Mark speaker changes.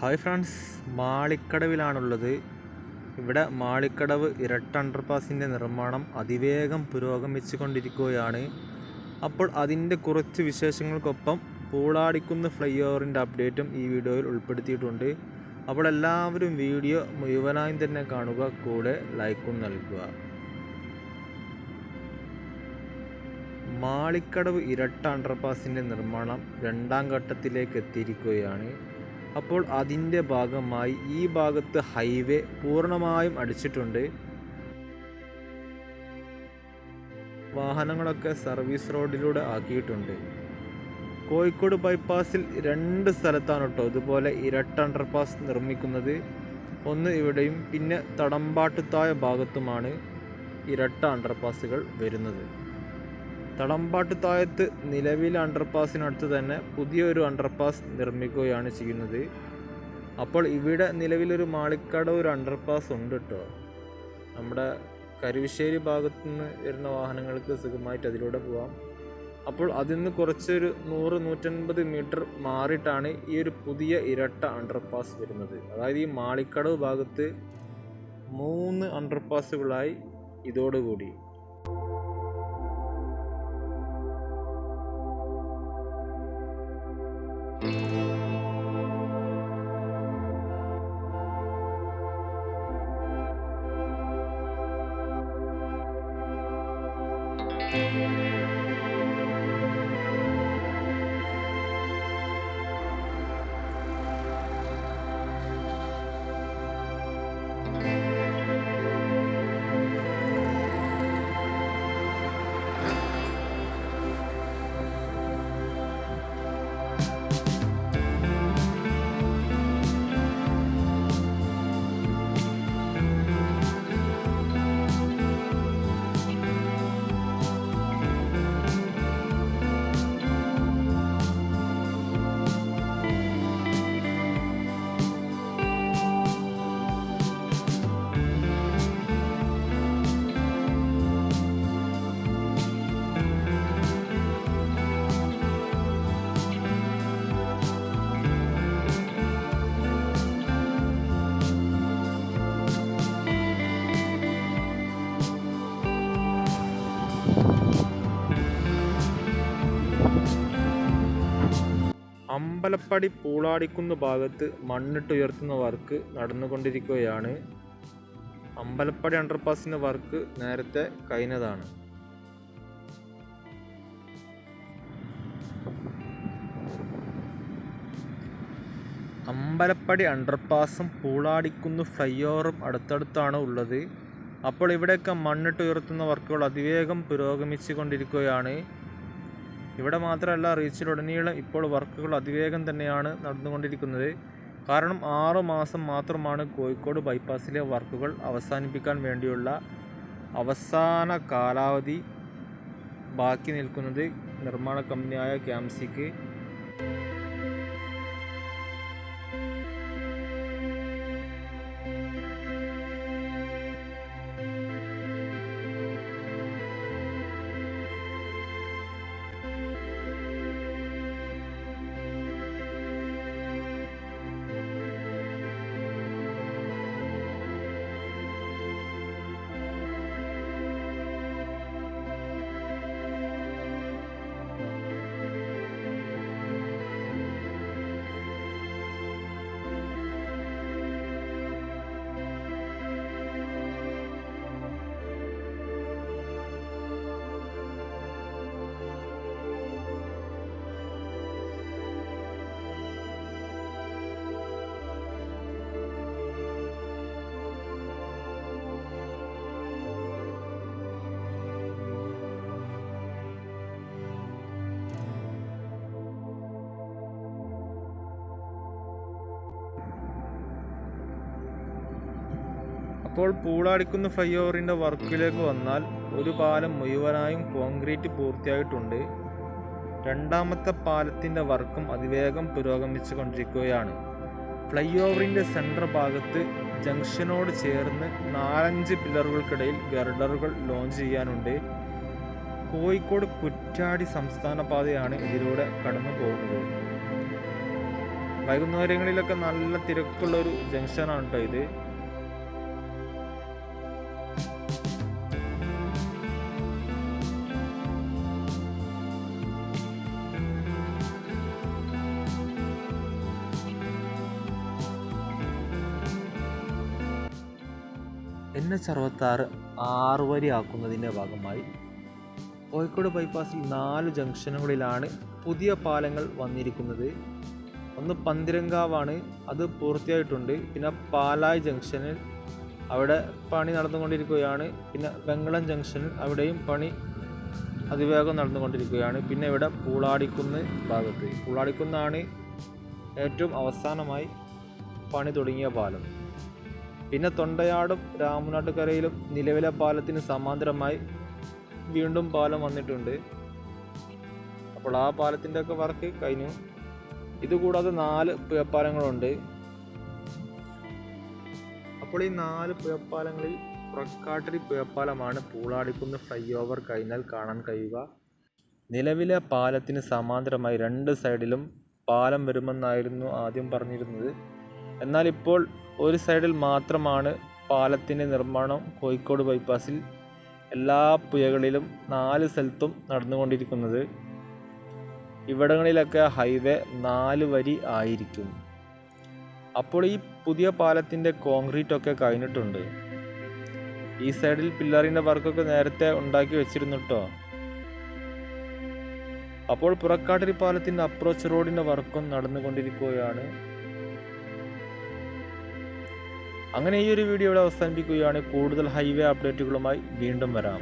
Speaker 1: Hi friends മാളിക്കടവിലാണുള്ളത്. ഇവിടെ മാളിക്കടവ് ഇരട്ട അണ്ടർപാസിന്റെ നിർമ്മാണം അതിവേഗം പുരോഗമിച്ചു കൊണ്ടിരിക്കുകയാണ് അപ്പോൾ അതിന്റെ കുറച്ച് വിശേഷങ്ങൾക്കൊപ്പം പൂളാടിക്കുന്ന് ഫ്ലൈ ഓവറിന്റെ അപ്ഡേറ്റും ഈ വീഡിയോയിൽ ഉൾപ്പെടുത്തിയിട്ടുണ്ട്. അപ്പോൾ എല്ലാവരും വീഡിയോ മുഴുവനായും തന്നെ കാണുക കൂടെ ലൈക്കും നൽകുക. മാളിക്കടവ് ഇരട്ട അണ്ടർപാസിന്റെ നിർമ്മാണം രണ്ടാം ഘട്ടത്തിലേക്ക് എത്തിയിരിക്കുകയാണ്. അപ്പോൾ അതിന്റെ ഭാഗമായി ഈ ഭാഗത്ത് ഹൈവേ പൂർണമായും അടിച്ചിട്ടുണ്ട്. വാഹനങ്ങളൊക്കെ സർവീസ് റോഡിലൂടെ ആക്കിയിട്ടുണ്ട്. കോഴിക്കോട് ബൈപ്പാസിൽ രണ്ട് സ്ഥലത്താണ് കേട്ടോ ഇതുപോലെ ഇരട്ട അണ്ടർപാസ് നിർമ്മിക്കുന്നത്. ഒന്ന് ഇവിടെയും പിന്നെ തടമ്പാട്ടുത്തായ ഭാഗത്തുമാണ് ഇരട്ട അണ്ടർപാസുകൾ വരുന്നത്. തളമ്പാട്ട് താഴത്ത് നിലവിലെ അണ്ടർപാസിനടുത്ത് തന്നെ പുതിയൊരു അണ്ടർപാസ് നിർമ്മിക്കുകയാണ് ചെയ്യുന്നത്. അപ്പോൾ ഇവിടെ നിലവിലൊരു മാളിക്കട ഒരു അണ്ടർപാസ് ഉണ്ട് കേട്ടോ നമ്മുടെ കരുവശ്ശേരി ഭാഗത്തു നിന്ന് വരുന്ന വാഹനങ്ങൾക്ക് സുഖമായിട്ട് അതിലൂടെ പോവാം. അപ്പോൾ അതിൽ നിന്ന് കുറച്ചൊരു നൂറ് നൂറ്റൻപത് മീറ്റർ മാറിയിട്ടാണ് ഈ ഒരു പുതിയ ഇരട്ട അണ്ടർപാസ് വരുന്നത്. അതായത് ഈ മാളിക്കടവ് ഭാഗത്ത് മൂന്ന് അണ്ടർപാസുകളായി ഇതോടുകൂടി. Música അമ്പലപ്പടി പൂളാടിക്കുന്ന ഭാഗത്ത് മണ്ണിട്ടുയർത്തുന്ന വർക്ക് നടന്നുകൊണ്ടിരിക്കുകയാണ്. അമ്പലപ്പടി അണ്ടർപാസിന്റെ വർക്ക് നേരത്തെ കഴിഞ്ഞതാണ്. അമ്പലപ്പടി അണ്ടർപാസും പൂളാടിക്കുന്ന ഫ്ലൈ ഓവറും അടുത്തടുത്താണ് ഉള്ളത്. അപ്പോൾ ഇവിടെയൊക്കെ മണ്ണിട്ട് ഉയർത്തുന്ന വർക്കുകൾ അതിവേഗം പുരോഗമിച്ചു കൊണ്ടിരിക്കുകയാണ് ഇവിടെ മാത്രമല്ല റീച്ചിലുടനീളം ഇപ്പോൾ വർക്കുകൾ അതിവേഗം തന്നെയാണ് നടന്നുകൊണ്ടിരിക്കുന്നത്. കാരണം ആറു മാസം മാത്രമാണ് കോഴിക്കോട് ബൈപ്പാസിലെ വർക്കുകൾ അവസാനിപ്പിക്കാൻ വേണ്ടിയുള്ള അവസാന കാലാവധി ബാക്കി നിൽക്കുന്നത് നിർമ്മാണ കമ്പനിയായ ക്യാംസിക്ക് അപ്പോൾ പൂളാടിക്കുന്ന ഫ്ലൈ ഓവറിന്റെ വർക്കിലേക്ക് വന്നാൽ ഒരു പാലം മുഴുവനായും കോൺക്രീറ്റ് പൂർത്തിയായിട്ടുണ്ട്. രണ്ടാമത്തെ പാലത്തിന്റെ വർക്കും അതിവേഗം പുരോഗമിച്ചു കൊണ്ടിരിക്കുകയാണ് ഫ്ലൈ ഓവറിന്റെ സെൻട്രൽ ഭാഗത്ത് ജംഗ്ഷനോട് ചേർന്ന് നാലഞ്ച് പില്ലറുകൾക്കിടയിൽ ഗർഡറുകൾ ലോഞ്ച് ചെയ്യാനുണ്ട്. കോഴിക്കോട് കുറ്റാടി സംസ്ഥാന പാതയാണ് ഇതിലൂടെ കടന്നു പോകുന്നത്. വൈകുന്നേരങ്ങളിലൊക്കെ നല്ല തിരക്കുള്ളൊരു ജംഗ്ഷനാണ് കേട്ടോ ഇത്. എൻ എച്ച് അറുപത്താറ് ആറ് വരി ആക്കുന്നതിന്റെ ഭാഗമായി കോഴിക്കോട് ബൈപ്പാസിൽ നാല് ജംഗ്ഷനുകളിലാണ് പുതിയ പാലങ്ങൾ വന്നിരിക്കുന്നത്. ഒന്ന് പന്തിരങ്കാവാണ് അത് പൂർത്തിയായിട്ടുണ്ട്. പിന്നെ പാലായ് ജംഗ്ഷനിൽ അവിടെ പണി നടന്നുകൊണ്ടിരിക്കുകയാണ്. പിന്നെ വെങ്ങളം ജംഗ്ഷനിൽ അവിടെയും പണി അതിവേഗം നടന്നുകൊണ്ടിരിക്കുകയാണ്. പിന്നെ ഇവിടെ പൂളാടിക്കുന്ന് ഭാഗത്ത്. പൂളാടിക്കുന്നാണ് ഏറ്റവും അവസാനമായി പണി തുടങ്ങിയ പാലം. പിന്നെ തൊണ്ടയാടും രാമനാട്ടുകരയിലും നിലവിലെ പാലത്തിന് സമാന്തരമായി വീണ്ടും പാലം വന്നിട്ടുണ്ട്. അപ്പോൾ ആ പാലത്തിന്റെ ഒക്കെ വർക്ക് കഴിഞ്ഞു. ഇതുകൂടാതെ നാല് പുഴപ്പാലങ്ങളുണ്ട് അപ്പോൾ ഈ നാല് പുഴപ്പാലങ്ങളിൽ പുറക്കാട്ടിരി പുഴപ്പാലമാണ് പൂളാടിക്കുന്ന് ഫ്ലൈ ഓവർ കഴിഞ്ഞാൽ കാണാൻ കഴിയുക. നിലവിലെ പാലത്തിന് സമാന്തരമായി രണ്ട് സൈഡിലും പാലം വരുമെന്നായിരുന്നു ആദ്യം പറഞ്ഞിരുന്നത്. എന്നാൽ ഇപ്പോൾ ഒരു സൈഡിൽ മാത്രമാണ് പാലത്തിന്റെ നിർമ്മാണം കോഴിക്കോട് ബൈപ്പാസിൽ എല്ലാ പുഴകളിലും നാല് സ്ഥലത്തും നടന്നുകൊണ്ടിരിക്കുന്നത്. ഇവിടങ്ങളിലൊക്കെ ഹൈവേ നാല് വരി ആയിരിക്കും. അപ്പോൾ ഈ പുതിയ പാലത്തിന്റെ കോൺക്രീറ്റ് ഒക്കെ കഴിഞ്ഞിട്ടുണ്ട്. ഈ സൈഡിൽ പില്ലറിന്റെ വർക്കൊക്കെ നേരത്തെ ഉണ്ടാക്കി വെച്ചിരുന്നു കേട്ടോ അപ്പോൾ പുറക്കാട്ടിരി പാലത്തിന്റെ അപ്രോച്ച് റോഡിന്റെ വർക്കും നടന്നുകൊണ്ടിരിക്കുകയാണ്. അങ്ങനെ ഈ ഒരു വീഡിയോ ഇവിടെ അവസാനിപ്പിക്കുകയാണ്. കൂടുതൽ ഹൈവേ അപ്ഡേറ്റുകളുമായി വീണ്ടും വരാം.